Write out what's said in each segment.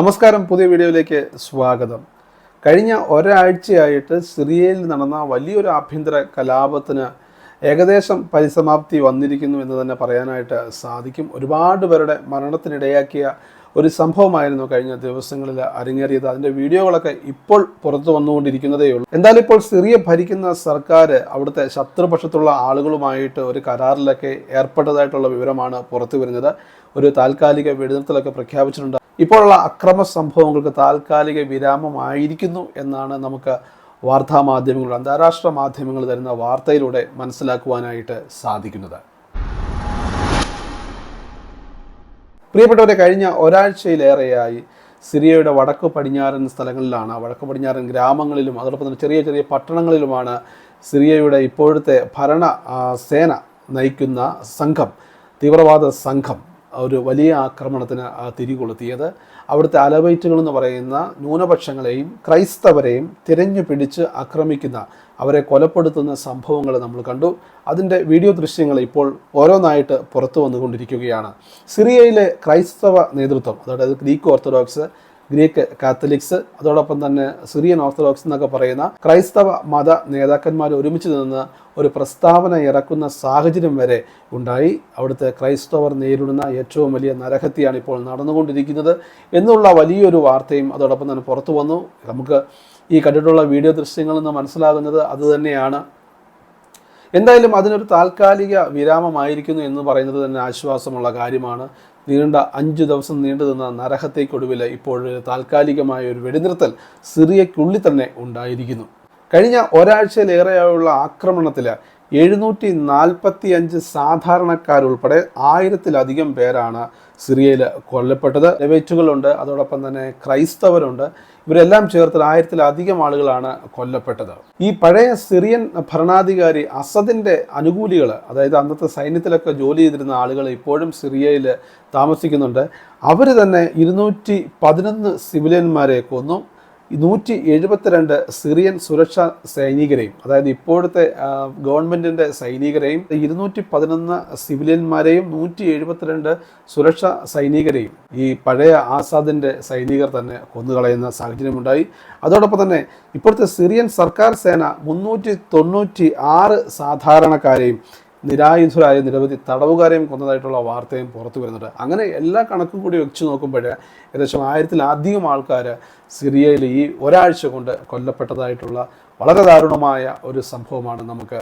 നമസ്കാരം പുതിയ വീഡിയോയിലേക്ക് സ്വാഗതം. കഴിഞ്ഞ ഒരാഴ്ചയായിട്ട് സിറിയയിൽ നടന്ന വലിയൊരു ആഭ്യന്തര കലാപത്തിന് ഏകദേശം പരിസമാപ്തി വന്നിരിക്കുന്നു എന്ന് തന്നെ പറയാനായിട്ട് സാധിക്കും. ഒരുപാട് പേരുടെ മരണത്തിനിടയാക്കിയ ഒരു സംഭവമായിരുന്നു കഴിഞ്ഞ ദിവസങ്ങളിൽ അരങ്ങേറിയത്. അതിന്റെ വീഡിയോകളൊക്കെ ഇപ്പോൾ പുറത്തു വന്നുകൊണ്ടിരിക്കുന്നതേ ഉള്ളൂ. എന്തായാലും ഇപ്പോൾ സിറിയ ഭരിക്കുന്ന സർക്കാർ അവിടുത്തെ ശത്രുപക്ഷത്തുള്ള ആളുകളുമായിട്ട് ഒരു കരാറിലൊക്കെ ഏർപ്പെട്ടതായിട്ടുള്ള വിവരമാണ് പുറത്തു വരുന്നത് ഒരു താൽക്കാലിക വെടിനിർത്തലൊക്കെ പ്രഖ്യാപിച്ചിട്ടുണ്ട്. ഇപ്പോഴുള്ള അക്രമ സംഭവങ്ങൾക്ക് താൽക്കാലിക വിരാമമായിരിക്കുന്നു എന്നാണ് നമുക്ക് വാർത്താ മാധ്യമങ്ങൾ അന്താരാഷ്ട്ര മാധ്യമങ്ങൾ തരുന്ന വാർത്തയിലൂടെ മനസ്സിലാക്കുവാനായിട്ട് സാധിക്കുന്നത്. പ്രിയപ്പെട്ടവരെ കഴിഞ്ഞ ഒരാഴ്ചയിലേറെയായി സിറിയയുടെ വടക്ക് പടിഞ്ഞാറൻ സ്ഥലങ്ങളിലാണ് വടക്ക് പടിഞ്ഞാറൻ ഗ്രാമങ്ങളിലും അതോടൊപ്പം തന്നെ ചെറിയ ചെറിയ പട്ടണങ്ങളിലുമാണ് സിറിയയുടെ ഇപ്പോഴത്തെ ഭരണ സേന നയിക്കുന്ന സംഘം തീവ്രവാദ സംഘം. ഒരു വലിയ ആക്രമണത്തിന് തിരികൊളുത്തിയത്. അവിടുത്തെ അലവൈറ്റുകൾ എന്ന് പറയുന്ന ന്യൂനപക്ഷങ്ങളെയും ക്രൈസ്തവരെയും തിരഞ്ഞു പിടിച്ച് ആക്രമിക്കുന്ന അവരെ കൊലപ്പെടുത്തുന്ന സംഭവങ്ങൾ നമ്മൾ കണ്ടു. അതിന്റെ വീഡിയോ ദൃശ്യങ്ങൾ ഇപ്പോൾ ഓരോന്നായിട്ട് പുറത്തു വന്നുകൊണ്ടിരിക്കുകയാണ്. സിറിയയിലെ ക്രൈസ്തവ നേതൃത്വം അതായത് ഗ്രീക്ക് ഓർത്തഡോക്സ് ഗ്രീക്ക് കാത്തലിക്സ് അതോടൊപ്പം തന്നെ സിറിയൻ ഓർത്തഡോക്സ് എന്നൊക്കെ പറയുന്ന ക്രൈസ്തവ മത നേതാക്കന്മാർ ഒരുമിച്ച് നിന്ന് ഒരു പ്രസ്താവന ഇറക്കുന്ന സാഹചര്യം വരെ ഉണ്ടായി. അവിടുത്തെ ക്രൈസ്തവർ നേരിടുന്ന ഏറ്റവും വലിയ നരഹത്യയാണ് ഇപ്പോൾ നടന്നുകൊണ്ടിരിക്കുന്നത് എന്നുള്ള വലിയൊരു വാർത്തയും അതോടൊപ്പം തന്നെ പുറത്തു വന്നു. നമുക്ക് ഈ കണ്ടിട്ടുള്ള വീഡിയോ ദൃശ്യങ്ങളിൽ നിന്ന് മനസ്സിലാകുന്നത് അതുതന്നെയാണ് എന്തായാലും അതിനൊരു താൽക്കാലിക വിരാമമായിരിക്കുന്നു എന്ന് പറയുന്നത് തന്നെ ആശ്വാസമുള്ള കാര്യമാണ്. നീണ്ട അഞ്ചു ദിവസം നീണ്ടു നിന്ന നരഹത്തേക്കൊടുവിൽ ഇപ്പോൾ താൽക്കാലികമായ ഒരു വെടിനിർത്തൽ സിറിയയ്ക്കുള്ളിൽ തന്നെ ഉണ്ടായിരിക്കുന്നു. കഴിഞ്ഞ ഒരാഴ്ചയിലേറെയുള്ള ആക്രമണത്തിൽ എഴുന്നൂറ്റി നാൽപ്പത്തി അഞ്ച് സാധാരണക്കാരുൾപ്പെടെ ആയിരത്തിലധികം പേരാണ് സിറിയയിൽ കൊല്ലപ്പെട്ടത്. ലവേറ്റുകളുണ്ട് അതോടൊപ്പം തന്നെ ക്രൈസ്തവരുണ്ട്. ഇവരെല്ലാം ചേർത്ത് ആയിരത്തിലധികം ആളുകളാണ് കൊല്ലപ്പെട്ടത്. ഈ പഴയ സിറിയൻ ഭരണാധികാരി അസദിന്റെ അനുകൂലികൾ അതായത് അന്നത്തെ സൈന്യത്തിലൊക്കെ ജോലി ചെയ്തിരുന്ന ആളുകൾ ഇപ്പോഴും സിറിയയിൽ താമസിക്കുന്നുണ്ട്. അവർ തന്നെ ഇരുന്നൂറ്റി പതിനൊന്ന് സിവിലിയന്മാരെ കൊന്നു. നൂറ്റി എഴുപത്തിരണ്ട് സിറിയൻ സുരക്ഷാ സൈനികരെയും അതായത് ഇപ്പോഴത്തെ ഗവൺമെന്റിന്റെ സൈനികരെയും ഇരുന്നൂറ്റി പതിനൊന്ന് സിവിലിയന്മാരെയും നൂറ്റി എഴുപത്തിരണ്ട് സുരക്ഷാ സൈനികരെയും ഈ പഴയ ആസാദിന്റെ സൈനികർ തന്നെ കൊന്നുകളയുന്ന സാഹചര്യമുണ്ടായി. അതോടൊപ്പം തന്നെ ഇപ്പോഴത്തെ സിറിയൻ സർക്കാർ സേന മുന്നൂറ്റി തൊണ്ണൂറ്റി ആറ് സാധാരണക്കാരെയും നിരായുധരായ നിരവധി തടവുകാരെയും കൊന്നതായിട്ടുള്ള വാർത്തയും പുറത്തു വരുന്നുണ്ട്. അങ്ങനെ എല്ലാ കണക്കും കൂടി വെച്ച് നോക്കുമ്പോൾ ഏകദേശം ആയിരത്തിലധികം ആൾക്കാർ സിറിയയിൽ ഈ ഒരാഴ്ച കൊണ്ട് കൊല്ലപ്പെട്ടതായിട്ടുള്ള വളരെ ദാരുണമായ ഒരു സംഭവമാണ് നമുക്ക്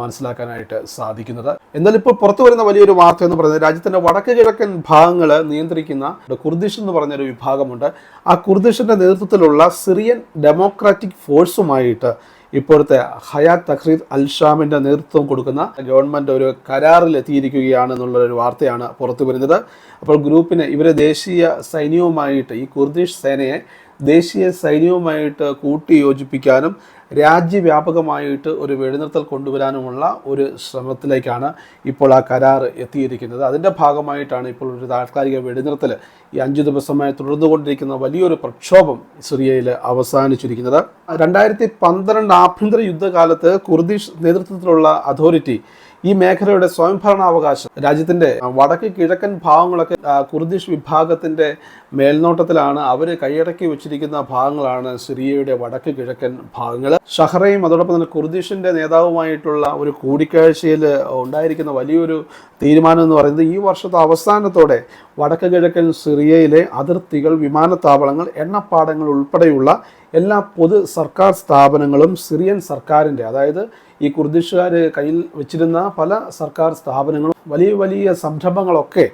മനസ്സിലാക്കാനായിട്ട് സാധിക്കുന്നത്. എന്നാൽ ഇപ്പോൾ പുറത്തു വരുന്ന വലിയൊരു വാർത്ത എന്ന് പറയുന്നത് രാജ്യത്തിന്റെ വടക്ക് കിഴക്കൻ ഭാഗങ്ങൾ നിയന്ത്രിക്കുന്ന കുർദിഷ് എന്ന് പറഞ്ഞൊരു വിഭാഗമുണ്ട്. ആ കുർദിഷിന്റെ നേതൃത്വത്തിലുള്ള സിറിയൻ ഡെമോക്രാറ്റിക് ഫോഴ്സുമായിട്ട് ഇപ്പോഴത്തെ ഹയാത്ത് തഖ്രീദ് അൽഷാമിന്റെ നേതൃത്വം കൊടുക്കുന്ന ഗവൺമെന്റ് ഒരു കരാറിൽ എത്തിയിരിക്കുകയാണ് എന്നുള്ള ഒരു വാർത്തയാണ് പുറത്തു വരുന്നത്. അപ്പോൾ ഗ്രൂപ്പിന് ഇവരെ ദേശീയ സൈന്യവുമായിട്ട് ഈ കുർദിഷ് സേനയെ ദേശീയ സൈന്യവുമായിട്ട് കൂട്ടി യോജിപ്പിക്കാനും രാജ്യവ്യാപകമായിട്ട് ഒരു വെടിനിർത്തൽ കൊണ്ടുവരാനുമുള്ള ഒരു ശ്രമത്തിലേക്കാണ് ഇപ്പോൾ ആ കരാർ എത്തിയിരിക്കുന്നത്. അതിന്റെ ഭാഗമായിട്ടാണ് ഇപ്പോൾ ഒരു താൽക്കാലിക വെടിനിർത്തൽ ഈ അഞ്ച് ദിവസമായി തുടർന്നുകൊണ്ടിരിക്കുന്ന വലിയൊരു പ്രക്ഷോഭം സിറിയയിൽ അവസാനിച്ചിരിക്കുന്നത്. രണ്ടായിരത്തി പന്ത്രണ്ട് ആഭ്യന്തര യുദ്ധകാലത്ത് കുർദിഷ് നേതൃത്വത്തിലുള്ള അതോറിറ്റി ഈ മേഖലയുടെ സ്വയംഭരണാവകാശം രാജ്യത്തിന്റെ വടക്ക് കിഴക്കൻ ഭാഗങ്ങളൊക്കെ കുർദിഷ് വിഭാഗത്തിന്റെ മേൽനോട്ടത്തിലാണ് അവർ കൈയടക്കി വെച്ചിരിക്കുന്ന ഭാഗങ്ങളാണ് സിറിയയുടെ വടക്ക് കിഴക്കൻ ഭാഗങ്ങൾ ഷഹറയും അതോടൊപ്പം തന്നെ കുർദിഷിന്റെ നേതാവുമായിട്ടുള്ള ഒരു കൂടിക്കാഴ്ചയിൽ ഉണ്ടായിരിക്കുന്ന വലിയൊരു തീരുമാനം എന്ന് പറയുന്നത് ഈ വർഷത്തെ അവസാനത്തോടെ വടക്ക് കിഴക്കൻ സിറിയയിലെ അതിർത്തികൾ വിമാനത്താവളങ്ങൾ എണ്ണപ്പാടങ്ങൾ ഉൾപ്പെടെയുള്ള എല്ലാ പൊതു സർക്കാർ സ്ഥാപനങ്ങളും സിറിയൻ സർക്കാരിന്റെ അതായത് ഈ കുർദിഷുകാർ കയ്യിൽ വെച്ചിരുന്ന പല സർക്കാർ സ്ഥാപനങ്ങളും വലിയ വലിയ സംരംഭങ്ങളൊക്കെ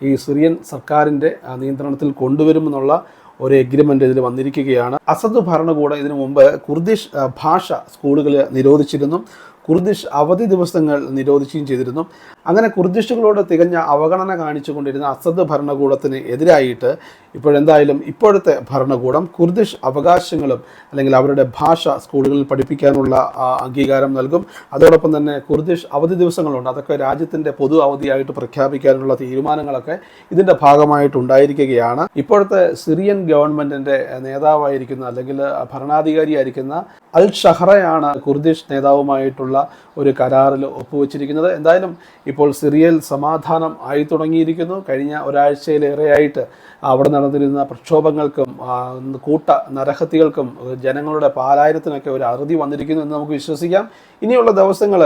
ഈ സിറിയൻ സർക്കാരിന്റെ നിയന്ത്രണത്തിൽ കൊണ്ടുവരുമെന്നുള്ള ഒരു എഗ്രിമെന്റ് ഇതിൽ വന്നിരിക്കുകയാണ്. അസദ് ഭരണകൂടം ഇതിനു മുമ്പ് കുർദിഷ് ഭാഷ സ്കൂളുകളെ നിരോധിച്ചിരുന്നു. കുർദിഷ് അവധി ദിവസങ്ങൾ നിരോധിക്കുകയും ചെയ്തിരുന്നു. അങ്ങനെ കുർദിഷുകളോട് തികഞ്ഞ അവഗണന കാണിച്ചുകൊണ്ടിരുന്ന അസദ് ഭരണകൂടത്തിന് എതിരായിട്ട് ഇപ്പോഴെന്തായാലും ഇപ്പോഴത്തെ ഭരണകൂടം കുർദിഷ് അവകാശങ്ങളും അല്ലെങ്കിൽ അവരുടെ ഭാഷ സ്കൂളുകളിൽ പഠിപ്പിക്കാനുള്ള അംഗീകാരം നൽകും. അതോടൊപ്പം തന്നെ കുർദിഷ് അവധി ദിവസങ്ങളുണ്ട്. അതൊക്കെ രാജ്യത്തിന്റെ പൊതു അവധിയായിട്ട് പ്രഖ്യാപിക്കാനുള്ള തീരുമാനങ്ങളൊക്കെ ഇതിന്റെ ഭാഗമായിട്ടുണ്ടായിരിക്കുകയാണ് ഇപ്പോഴത്തെ സിറിയൻ ഗവൺമെന്റിന്റെ നേതാവായിരിക്കുന്ന അല്ലെങ്കിൽ ഭരണാധികാരിയായിരിക്കുന്ന അൽ ഷഹറയാണ് കുർദിഷ് നേതാവുമായിട്ടുള്ള ഒരു കരാറിൽ ഒപ്പുവെച്ചിരിക്കുന്നത്. എന്തായാലും ഇപ്പോൾ സിറിയയിൽ സമാധാനം ആയി തുടങ്ങിയിരിക്കുന്നു. കഴിഞ്ഞ ഒരാഴ്ചയിലേറെയായിട്ട് അവിടെ നടന്നിരുന്ന പ്രക്ഷോഭങ്ങൾക്കും കൂട്ട നരഹത്യകൾക്കും ജനങ്ങളുടെ പാലായനത്തിനൊക്കെ ഒരു അറുതി വന്നിരിക്കുന്നു എന്ന് നമുക്ക് വിശ്വസിക്കാം. ഇനിയുള്ള ദിവസങ്ങൾ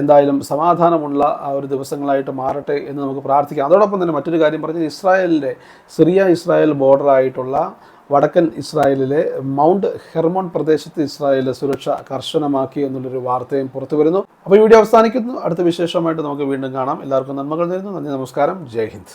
എന്തായാലും സമാധാനമുള്ള ആ ഒരു ദിവസങ്ങളായിട്ട് മാറട്ടെ എന്ന് നമുക്ക് പ്രാർത്ഥിക്കാം. അതോടൊപ്പം തന്നെ മറ്റൊരു കാര്യം പറഞ്ഞാൽ ഇസ്രായേലിന്റെ സിറിയ ഇസ്രായേൽ ബോർഡറായിട്ടുള്ള വടക്കൻ ഇസ്രായേലിലെ മൗണ്ട് ഹെർമോൺ പ്രദേശത്ത് ഇസ്രായേൽ സുരക്ഷ കർശനമാക്കി എന്നുള്ളൊരു വാർത്തയും പുറത്തു വരുന്നു. അപ്പോൾ ഈ വീഡിയോ അവസാനിക്കുന്നു. അടുത്ത വിശേഷമായിട്ട് നമുക്ക് വീണ്ടും കാണാം. എല്ലാവർക്കും നന്മകൾ നേരുന്നു. നന്ദി നമസ്കാരം. ജയ് ഹിന്ദ്.